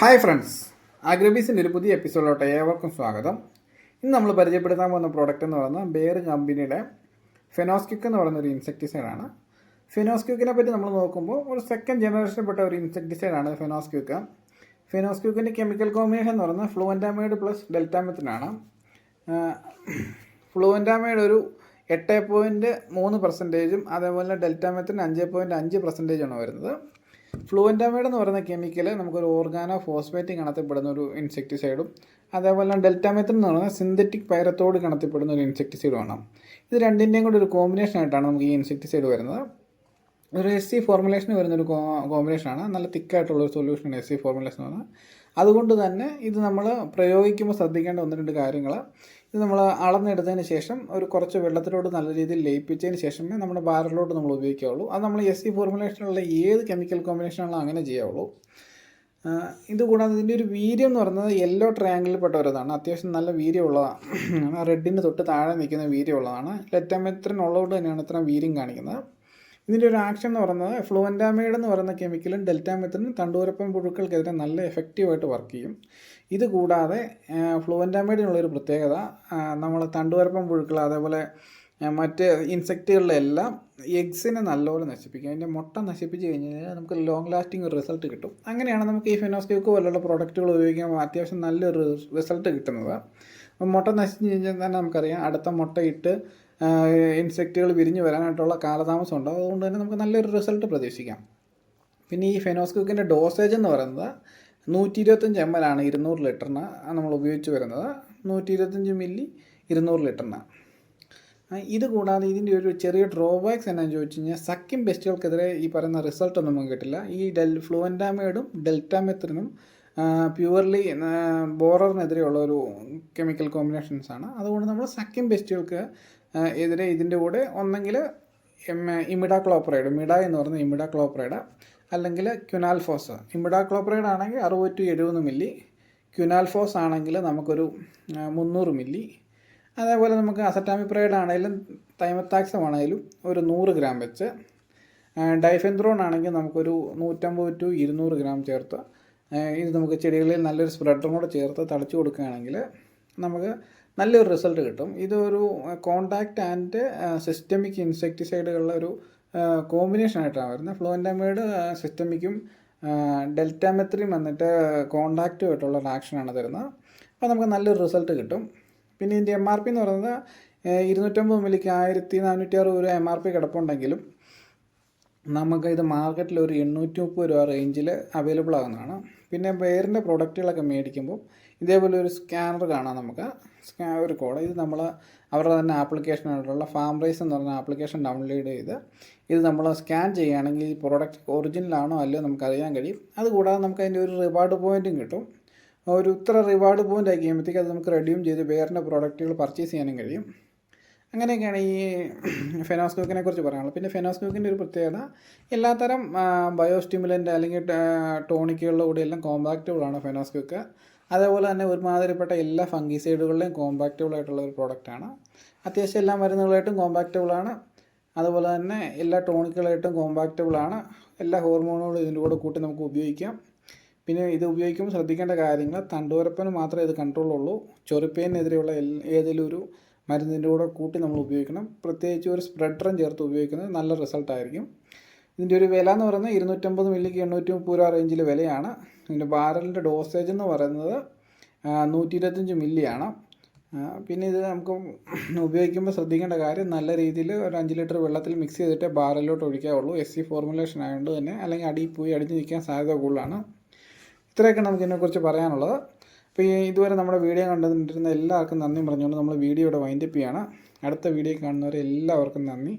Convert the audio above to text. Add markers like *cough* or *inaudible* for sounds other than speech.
Hi friends. അഗ്രബീസിന്റെ ഒരു പുതിയ എപ്പിസോഡിലോട്ട് ഏവർക്കും സ്വാഗതം. ഇന്ന് നമ്മൾ പരിചയപ്പെടുത്താൻ പോകുന്ന പ്രോഡക്റ്റ് എന്ന് പറയുന്നത് ബെയർ കമ്പനിയുടെ ഫെനോസ്ക്യുക്ക് എന്ന് പറയുന്ന ഒരു ഇൻസെക്ടിസൈഡാണ് ഫെനോസ്ക്യുക്കിനെ പറ്റി നമ്മൾ നോക്കുമ്പോൾ ഒരു സെക്കൻഡ് ജനറേഷനിൽപ്പെട്ട ഒരു ഇൻസെക്ടിസൈഡാണ് ഫെനോസ്ക്യുക്ക് ഫെനോസ്ക്യുക്കിന്റെ കെമിക്കൽ കോമ്പിനേഷൻ എന്ന് പറയുന്നത് ഫ്ലൂവന്റാമൈഡ് പ്ലസ് ഡെൽറ്റാമെത്തിനാണ് ഫ്ലൂവന്റാമൈഡ് ഒരു എട്ട് പോയിന്റ് മൂന്ന് പെർസെന്റേജും അതേപോലെ ഡെൽറ്റാമെത്തിന് അഞ്ച് പോയിന്റ് അഞ്ച് പെർസെന്റേജാണ് വരുന്നത്. ഫ്ലൂവന്റാമൈഡ് എന്ന് പറയുന്ന കെമിക്കൽ നമുക്കൊരു ഓർഗാനോ ഫോസ്ഫേറ്റ് കണത്തിൽപ്പെടുന്ന ഒരു ഇൻസെക്ടിസൈഡും അതേപോലെ ഡെൽറ്റാമെത്തിൻ എന്ന് പറയുന്ന സിന്തറ്റിക് പൈറത്തോട് കണത്തിൽപ്പെടുന്ന ഒരു ഇൻസെക്ടിസൈഡുമാണ് ഇത് രണ്ടിന്റെയും കൂടെ ഒരു കോമ്പിനേഷൻ ആയിട്ടാണ് നമുക്ക് ഈ ഇൻസെക്ടിസൈഡ് വരുന്നത്. ഒരു എസ് സി ഫോർമുലേഷന് വരുന്നൊരു കോമ്പിനേഷനാണ് നല്ല തിക്കായിട്ടുള്ള ഒരു സൊല്യൂഷൻ എസ് സി ഫോർമുലേഷൻ എന്ന് അതുകൊണ്ട് തന്നെ ഇത് നമ്മൾ പ്രയോഗിക്കുമ്പോൾ ശ്രദ്ധിക്കേണ്ട ഒന്ന് രണ്ട് കാര്യങ്ങൾ. ഇത് നമ്മൾ അളന്നെടുത്തതിന് ശേഷം ഒരു കുറച്ച് വെള്ളത്തിലോട്ട് നല്ല രീതിയിൽ ലയിപ്പിച്ചതിന് ശേഷമേ നമ്മുടെ ബാരലിലോട്ട് നമ്മൾ ഉപയോഗിക്കുകയുള്ളൂ അത് നമ്മൾ എസ് സി ഫോർമുലേഷനുള്ള ഏത് കെമിക്കൽ കോമ്പിനേഷനാണോ അങ്ങനെ ചെയ്യാവുള്ളൂ. ഇതുകൂടാതെ ഇതിന്റെ ഒരു വീര്യം എന്ന് പറയുന്നത് യെല്ലോ ട്രയാങ്കിളിൽ പെട്ട ഒരിതാണ് അത്യാവശ്യം നല്ല വീര്യമുള്ളതാണ് റെഡിന് തൊട്ട് താഴെ നിൽക്കുന്ന വീര്യമുള്ളതാണ് ലെറ്റമെത്രൻ ഉള്ളതുകൊണ്ട് തന്നെയാണ് ഇത്രയും വീര്യം കാണിക്കുന്നത്. ഇതിന്റെ ഒരു ആക്ഷൻ എന്ന് പറയുന്നത് ഫ്ലുവന്റാമൈഡ് എന്ന് പറയുന്ന കെമിക്കലും ഡെൽറ്റാമെത്തിനും തണ്ടൂരപ്പൻ പുഴുക്കൾക്കെതിരെ നല്ല എഫക്റ്റീവായിട്ട് വർക്ക് ചെയ്യും. ഇത് കൂടാതെ ഫ്ലുവന്റാമൈഡിനുള്ളൊരു പ്രത്യേകത നമ്മൾ തണ്ടുവരപ്പൻ പുഴുക്കൾ അതേപോലെ മറ്റ് ഇൻസെക്റ്റുകളിലെല്ലാം എഗ്സിനെ നല്ലപോലെ നശിപ്പിക്കും. അതിന്റെ മുട്ട നശിപ്പിച്ച് കഴിഞ്ഞ് കഴിഞ്ഞാൽ നമുക്ക് ലോങ് ലാസ്റ്റിംഗ് ഒരു റിസൾട്ട് കിട്ടും. അങ്ങനെയാണ് നമുക്ക് ഈ ഫിനോസ്കേക്ക് പോലുള്ള പ്രോഡക്റ്റുകൾ ഉപയോഗിക്കുമ്പോൾ അത്യാവശ്യം നല്ലൊരു റിസൾട്ട് കിട്ടുന്നത്. മുട്ട നശിച്ച് കഴിഞ്ഞാൽ തന്നെ നമുക്കറിയാം അടുത്ത മുട്ടയിട്ട് ഇൻസെക്റ്റുകൾ വിരിഞ്ഞു വരാനായിട്ടുള്ള കാലതാമസം ഉണ്ട് അതുകൊണ്ട് തന്നെ നമുക്ക് നല്ലൊരു റിസൾട്ട് പ്രതീക്ഷിക്കാം. പിന്നെ ഈ ഫെനോസ്കോക്കിന്റെ ഡോസേജ് എന്ന് പറയുന്നത് നൂറ്റി ഇരുപത്തഞ്ച് എം എൽ ആണ് ഇരുന്നൂറ് ലിറ്ററിന് നമ്മൾ ഉപയോഗിച്ച് വരുന്നത്. നൂറ്റി ഇരുപത്തഞ്ച് മില്ലി ഇരുന്നൂറ് ലിറ്ററിന്. ഇത് കൂടാതെ ഇതിന്റെ ഒരു ചെറിയ ഡ്രോബാക്സ് എന്നാന്ന് ചോദിച്ചു കഴിഞ്ഞാൽ സക്കിം ബെസ്റ്റുകൾക്കെതിരെ ഈ പറയുന്ന റിസൾട്ട് ഒന്നും നമുക്ക് കിട്ടില്ല. ഈ ഡെൽ ഫ്ലുവന്റാമേഡും ഡെൽറ്റാമെത്രിനും പ്യുവർലി ബോററിനെതിരെയുള്ള ഒരു കെമിക്കൽ കോമ്പിനേഷൻസ് ആണ്. അതുകൊണ്ട് നമ്മൾ സക്കിം ബെസ്റ്റുകൾക്ക് എതിരെ ഇതിന്റെ കൂടെ ഒന്നെങ്കിൽ ഇമിഡ ക്ലോപ്രൈഡ് മിഡ എന്ന് പറയുന്ന ഇമിഡാക്ലോപ്രൈഡ് അല്ലെങ്കിൽ ക്യുനാൽഫോസ്. ഇമിഡ ക്ലോപ്രൈഡ് ആണെങ്കിൽ അറുപത് ടു എഴുപത് മില്ലി ക്യുനാൽഫോസ് ആണെങ്കിൽ നമുക്കൊരു മുന്നൂറ് മില്ലി. അതേപോലെ നമുക്ക് അസറ്റാമിപ്രൈഡ് ആണെങ്കിലും തൈമത്താക്സം ആണെങ്കിലും ഒരു നൂറ് ഗ്രാം വെച്ച് ഡൈഫെൻത്രോൺ ആണെങ്കിൽ നമുക്കൊരു നൂറ്റമ്പത് ടു ഇരുന്നൂറ് ഗ്രാം ചേർത്ത് ഇത് നമുക്ക് ചെടികളിൽ നല്ലൊരു സ്പ്രെഡറും കൂടെ ചേർത്ത് തളിച്ചു കൊടുക്കുകയാണെങ്കിൽ നമുക്ക് നല്ലൊരു റിസൾട്ട് കിട്ടും. ഇതൊരു കോണ്ടാക്റ്റ് ആൻഡ് സിസ്റ്റമിക് ഇൻസെക്ടിസൈഡുകളുടെ ഒരു കോമ്പിനേഷൻ ആയിട്ടാണ് വരുന്നത്. ഫ്ലോന്റാമൈഡ് സിസ്റ്റമിക്കും ഡെൽറ്റാമെത്രിയും വന്നിട്ട് കോണ്ടാക്റ്റുമായിട്ടുള്ള ഒരു ആക്ഷനാണ് തരുന്നത്. അപ്പോൾ നമുക്ക് നല്ലൊരു റിസൾട്ട് കിട്ടും. പിന്നെ ഇതിന്റെ എം ആർ പി എന്ന് പറയുന്നത് ഇരുന്നൂറ്റമ്പത് മില്ലിക്ക് ആയിരത്തി നാനൂറ്റി അറുപത് രൂപ എം ആർ പി കിടപ്പുണ്ടെങ്കിലും നമുക്ക് ഇത് മാർക്കറ്റിൽ ഒരു എണ്ണൂറ്റി മുപ്പത് രൂപ റേഞ്ചിൽ അവൈലബിൾ ആകുന്നതാണ് പിന്നെ വേറിന്റെ പ്രോഡക്റ്റുകളൊക്കെ മേടിക്കുമ്പോൾ ഇതേപോലെ ഒരു സ്കാനർ കാണാം നമുക്ക്. സ്കാ ഒരു കോഡ് ഇത് നമ്മൾ അവരുടെ തന്നെ ആപ്ലിക്കേഷൻ ആപ്ലിക്കേഷനായിട്ടുള്ള ഫാം റൈസ് എന്ന് പറഞ്ഞ ആപ്ലിക്കേഷൻ ഡൗൺലോഡ് ചെയ്ത് ഇത് നമ്മൾ സ്കാൻ ചെയ്യുകയാണെങ്കിൽ ഈ പ്രോഡക്റ്റ് ഒറിജിനലാണോ അല്ലയോ നമുക്ക് അറിയാൻ കഴിയും. അതുകൂടാതെ നമുക്ക് അതിന്റെ ഒരു റിവാർഡ് പോയിന്റും കിട്ടും. ഒരു ഇത്ര റിവാർഡ് പോയിന്റ് ആക്കി കഴിയുമ്പോഴത്തേക്ക് അത് നമുക്ക് റെഡ്യൂം ചെയ്ത് വേറിന്റെ പ്രോഡക്റ്റുകൾ പർച്ചേസ് ചെയ്യാനും കഴിയും. അങ്ങനെയൊക്കെയാണ് ഈ *clears throat* ഫെനോസ്കോക്കിനെ കുറിച്ച് പറയാനുള്ളത്. പിന്നെ ഫെനോസ്കോക്കിന്റെ ഒരു പ്രത്യേകത എല്ലാത്തരം ബയോസ്റ്റിമുലന്റ് അല്ലെങ്കിൽ ടോണിക്കുകളുടെ കൂടെ എല്ലാം കോമ്പാക്റ്റബിളാണ് ഫെനോസ്കോക്ക്. അതേപോലെ തന്നെ ഒരുമാതിരിപ്പെട്ട എല്ലാ ഫംഗിസൈഡുകളുടെയും കോമ്പാക്റ്റബിൾ ആയിട്ടുള്ള ഒരു പ്രോഡക്റ്റാണ് അത്യാവശ്യം എല്ലാ മരുന്നുകളായിട്ടും കോമ്പാക്റ്റബിളാണ് അതുപോലെ തന്നെ എല്ലാ ടോണിക്കുകളായിട്ടും കോമ്പാക്റ്റബിളാണ് എല്ലാ ഹോർമോണുകളും ഇതിന്റെ കൂടെ കൂട്ടി നമുക്ക് ഉപയോഗിക്കാം. പിന്നെ ഇത് ഉപയോഗിക്കുമ്പോൾ ശ്രദ്ധിക്കേണ്ട കാര്യങ്ങൾ തണ്ടുവരപ്പന് മാത്രമേ ഇത് കൺട്രോളുള്ളൂ ചൊറിപ്പേനെതിരെയുള്ള ഏതെങ്കിലും ഒരു മരുന്നിന്റെ കൂടെ കൂട്ടി നമ്മൾ ഉപയോഗിക്കണം. പ്രത്യേകിച്ച് ഒരു സ്പ്രെഡറും ചേർത്ത് ഉപയോഗിക്കുന്നത് നല്ല റിസൾട്ടായിരിക്കും ഇതിന്റെ ഒരു വില എന്ന് പറയുന്നത് ഇരുന്നൂറ്റമ്പത് മില്ലിക്ക് എണ്ണൂറ്റി മുപ്പത് രൂപ റേഞ്ചിൽ വിലയാണ്. ഇതിന്റെ ബാരലിന്റെ ഡോസേജ് എന്ന് പറയുന്നത് നൂറ്റി ഇരുപത്തഞ്ച് മില്ലിയാണ് പിന്നെ ഇത് നമുക്ക് ഉപയോഗിക്കുമ്പോൾ ശ്രദ്ധിക്കേണ്ട കാര്യം നല്ല രീതിയിൽ ഒരു അഞ്ച് ലിറ്റർ വെള്ളത്തിൽ മിക്സ് ചെയ്തിട്ട് ബാരലിലോട്ട് ഒഴിക്കാവുള്ളൂ. എസ് സി ഫോർമുലേഷൻ ആയതുകൊണ്ട് തന്നെ. അല്ലെങ്കിൽ അടിയിൽ പോയി അടിഞ്ഞ് നിൽക്കാൻ സാധ്യത കൂടുതലാണ്. ഇത്രയൊക്കെ നമുക്ക് ഇതിനെക്കുറിച്ച് പറയാനുള്ളത്. അപ്പോൾ ഈ ഇതുവരെ നമ്മുടെ വീഡിയോ കണ്ടുകൊണ്ടിരുന്ന എല്ലാവർക്കും നന്ദി പറഞ്ഞുകൊണ്ട് നമ്മൾ വീഡിയോയുടെ വൈൻഡപ്പ് ചെയ്യാണ്. അടുത്ത വീഡിയോ കാണുന്നവരെ എല്ലാവർക്കും നന്ദി.